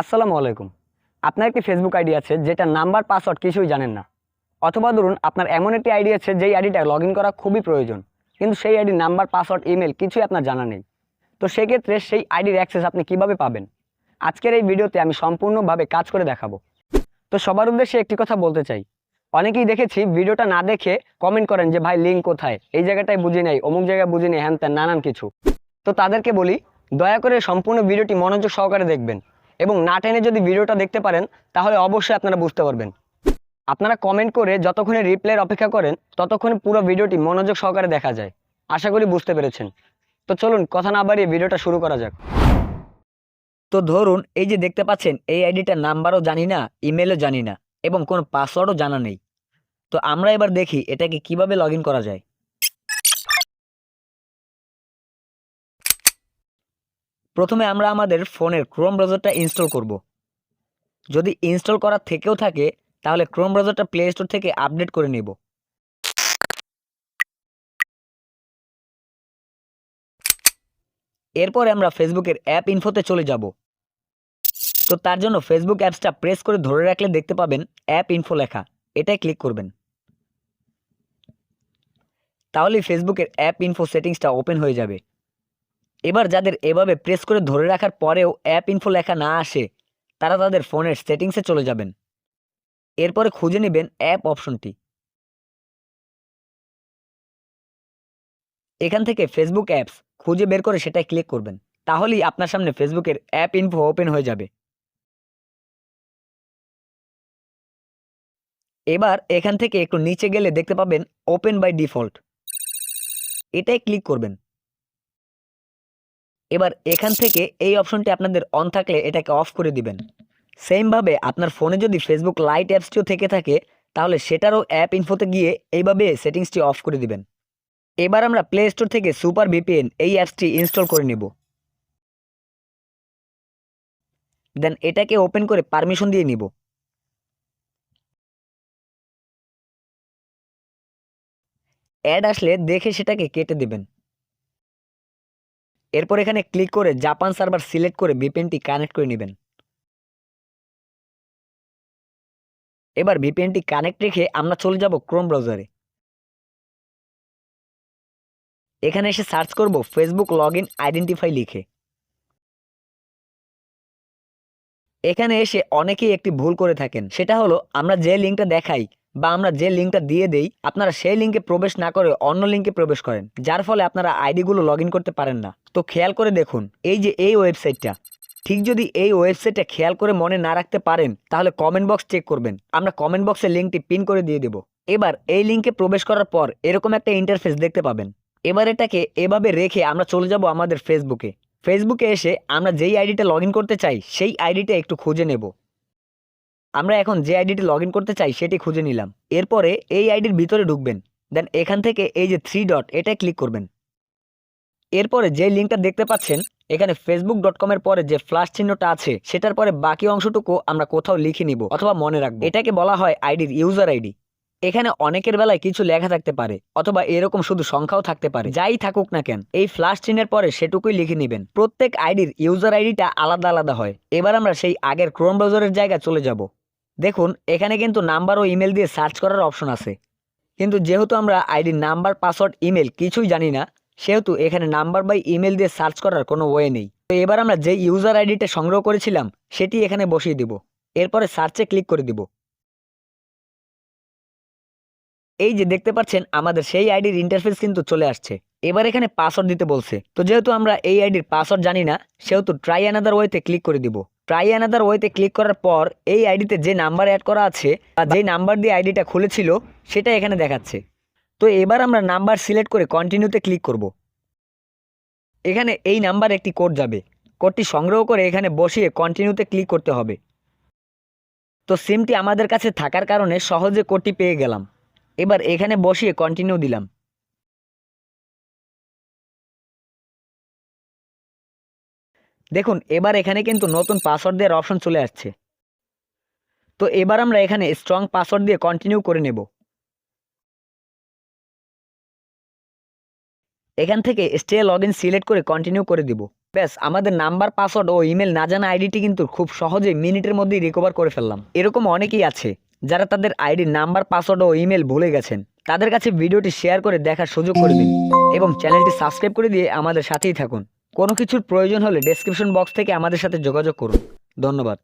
আসসালামু আলাইকুম। আপনার একটি ফেসবুক আইডি আছে যেটা নাম্বার পাসওয়ার্ড কিছুই জানেন না? অথবা ধরুন, আপনার এমন একটি আইডি আছে যেই আইডিটা লগ করা খুবই প্রয়োজন, কিন্তু সেই আইডির নাম্বার পাসওয়ার্ড ইমেল কিছুই আপনার জানা নেই। তো সেক্ষেত্রে সেই আইডির অ্যাক্সেস আপনি কীভাবে পাবেন? আজকের এই ভিডিওতে আমি সম্পূর্ণভাবে কাজ করে দেখাবো। তো সবার উদ্দেশ্যে একটি কথা বলতে চাই। অনেকেই দেখেছি ভিডিওটা না দেখে কমেন্ট করেন যে, ভাই লিঙ্ক কোথায়? এই জায়গাটায় বুঝি নাই, অমুক জায়গায় বুঝি নেই, হ্যান ত্যান, নানান কিছু। তো তাদেরকে বলি, দয়া করে সম্পূর্ণ ভিডিওটি মনোযোগ সহকারে দেখবেন। এবং না টেনে যদি ভিডিওটা দেখতে পারেন, তাহলে অবশ্যই আপনারা বুঝতে পারবেন। আপনারা কমেন্ট করে যতক্ষণে রিপ্লাইয়ের অপেক্ষা করেন, ততক্ষণে পুরো ভিডিওটি মনোযোগ সহকারে দেখা যায়। আশা করি বুঝতে পেরেছেন। তো চলুন, কথা না বাড়িয়ে ভিডিওটা শুরু করা যাক। তো ধরুন, এই যে দেখতে পাচ্ছেন, এই আইডিটার নাম্বারও জানি না ইমেলও জানি না, এবং কোনো পাসওয়ার্ডও জানা নেই। তো আমরা এবার দেখি, এটাকে কীভাবে লগ করা যায়। প্রথমে আমরা আমাদের ফোনের ক্রোম ব্রাউজারটা ইনস্টল করব। যদি ইনস্টল করার থেকেও থাকে, তাহলে ক্রোম ব্রাউজারটা প্লে স্টোর থেকে আপডেট করে নেব। এরপরে আমরা ফেসবুকের অ্যাপ ইনফোতে চলে যাব। তো তার জন্য ফেসবুক অ্যাপসটা প্রেস করে ধরে রাখলে দেখতে পাবেন অ্যাপ ইনফো লেখা। এটাই ক্লিক করবেন। তাহলে ফেসবুকের অ্যাপ ইনফো সেটিংসটা ওপেন হয়ে যাবে। এবার যাদের এভাবে প্রেস করে ধরে রাখার পরেও অ্যাপ ইনফো লেখা না আসে, তারা তাদের ফোনের সেটিংসে চলে যাবেন। এরপরে খুঁজে নেবেন অ্যাপ অপশনটি এখান থেকে ফেসবুক অ্যাপস খুঁজে বের করে সেটাই ক্লিক করবেন, তাহলেই আপনার সামনে ফেসবুকের অ্যাপ ইনফো ওপেন হয়ে যাবে। এবার এখান থেকে একটু নিচে গেলে দেখতে পাবেন ওপেন বাই ডিফল্ট এটাই ক্লিক করবেন। এবার এখান থেকে এই অপশনটি আপনাদের অন থাকলে এটাকে অফ করে দিবেন। সেমভাবে আপনার ফোনে যদি ফেসবুক লাইট অ্যাপসটিও থেকে থাকে, তাহলে সেটারও অ্যাপ ইনফোতে গিয়ে এইভাবে সেটিংসটি অফ করে দিবেন। এবার আমরা প্লে স্টোর থেকে সুপার ভিপিএন এই অ্যাপসটি ইনস্টল করে নেব। দেন এটাকে ওপেন করে পারমিশন দিয়ে নিব। অ্যাড আসলে দেখে সেটাকে কেটে দেবেন। এরপর এখানে ক্লিক করে জাপান সার্ভার সিলেক্ট করে ভিপিএনটি কানেক্ট করে নেবেন। এবার ভিপিএনটি কানেক্ট রেখে আমরা চলে যাব ক্রোম ব্রাউজারে এখানে এসে সার্চ করব ফেসবুক লগ ইন আইডেন্টিফাই লিখে। এখানে এসে অনেকেই একটি ভুল করে থাকেন। সেটা হলো, আমরা যে লিঙ্কটা দেখাই বা আমরা যে লিঙ্কটা দিয়ে দেই, আপনারা সেই লিঙ্কে প্রবেশ না করে অন্য লিঙ্কে প্রবেশ করেন, যার ফলে আপনারা আইডিগুলো লগ করতে পারেন না। তো খেয়াল করে দেখুন, এই যে এই ওয়েবসাইটটা, ঠিক যদি এই ওয়েবসাইটটা খেয়াল করে মনে না রাখতে পারেন, তাহলে কমেন্ট বক্স চেক করবেন। আমরা কমেন্ট বক্সে লিঙ্কটি পিন করে দিয়ে দেব। এবার এই লিঙ্কে প্রবেশ করার পর এরকম একটা ইন্টারফেস দেখতে পাবেন। এবার এটাকে এভাবে রেখে আমরা চলে যাব আমাদের ফেসবুকে ফেসবুকে এসে আমরা যেই আইডিটা লগ করতে চাই, সেই আইডিটা একটু খুঁজে নেব। আমরা এখন যে আইডিটি লগ করতে চাই, সেটি খুঁজে নিলাম। এরপরে এই আইডির ভিতরে ঢুকবেন। দেন এখান থেকে এই যে থ্রি ডট এটা ক্লিক করবেন। এরপরে যে লিঙ্কটা দেখতে পাচ্ছেন, এখানে ফেসবুক ডট কমের পরে যে ফ্লাশ চিহ্নটা আছে, সেটার পরে বাকি অংশটুকু আমরা কোথাও লিখে নিব অথবা মনে রাখব। এটাকে বলা হয় আইডির ইউজার আইডি এখানে অনেকের বেলায় কিছু লেখা থাকতে পারে, অথবা এরকম শুধু সংখ্যাও থাকতে পারে। যাই থাকুক না কেন, এই ফ্লাশ চিহ্নের পরে সেটুকুই লিখে নেবেন। প্রত্যেক আইডির ইউজার আইডিটা আলাদা আলাদা হয়। এবার আমরা সেই আগের ক্রোম ব্রাউজারের জায়গায় চলে যাব। দেখুন, এখানে কিন্তু নাম্বার ও ইমেল দিয়ে সার্চ করার অপশন আছে। কিন্তু যেহেতু আমরা আইডির নাম্বার পাসওয়ার্ড ইমেল কিছুই জানি না, সেহেতু এখানে নাম্বার বাই ইমেল দিয়ে সার্চ করার কোনো ওয়ে নেই। তো এবার আমরা যে ইউজার আইডিটা সংগ্রহ করেছিলাম, সেটি এখানে বসিয়ে দিব। এরপরে সার্চে ক্লিক করে দিব। এই যে দেখতে পাচ্ছেন, আমাদের সেই আইডির ইন্টারফেস কিন্তু চলে আসছে। এবার এখানে পাসওয়ার্ড দিতে বলছে। তো যেহেতু আমরা এই আইডির পাসওয়ার্ড জানি না, সেহেতু ট্রাই অ্যানাদার ওয়েতে ক্লিক করে দিব। ট্রাই অ্যানাদার ওয়েতে ক্লিক করার পর এই আইডিতে যে নাম্বার অ্যাড করা আছে বা যে নাম্বার দিয়ে আইডিটা খুলেছিল, সেটা এখানে দেখাচ্ছে। তো এবার আমরা নাম্বার সিলেক্ট করে কন্টিনিউতে ক্লিক করব। এখানে এই নাম্বার একটি কোড যাবে। কোডটি সংগ্রহ করে এখানে বসিয়ে কন্টিনিউতে ক্লিক করতে হবে। তো সিমটি আমাদের কাছে থাকার কারণে সহজে কোডটি পেয়ে গেলাম। এবার এখানে বসিয়ে কন্টিনিউ দিলাম। দেখুন, এবার এখানে কিন্তু নতুন পাসওয়ার্ড দেওয়ার অপশন চলে আসছে। তো এবার আমরা এখানে স্ট্রং পাসওয়ার্ড দিয়ে কন্টিনিউ করে নেব। এখান থেকে স্টে লগ ইন সিলেক্ট করে কন্টিনিউ করে দিব। ব্যাস, আমাদের নাম্বার পাসওয়ার্ড ও ইমেল না জানা আইডিটি কিন্তু খুব সহজেই মিনিটের মধ্যেই রিকভার করে ফেললাম। এরকম অনেকেই আছে। যারা তাদের আইডি, নাম্বার পাসওয়ার্ড ও ইমেল ভুলে গেছেন, তাদের কাছে ভিডিওটি শেয়ার করে দেখার সুযোগ করে দিন এবং চ্যানেলটি সাবস্ক্রাইব করে দিয়ে আমাদের সাথেই থাকুন। কোনো কিছুর প্রয়োজন হলে ডেসক্রিপশন বক্স থেকে আমাদের সাথে যোগাযোগ করুন। ধন্যবাদ।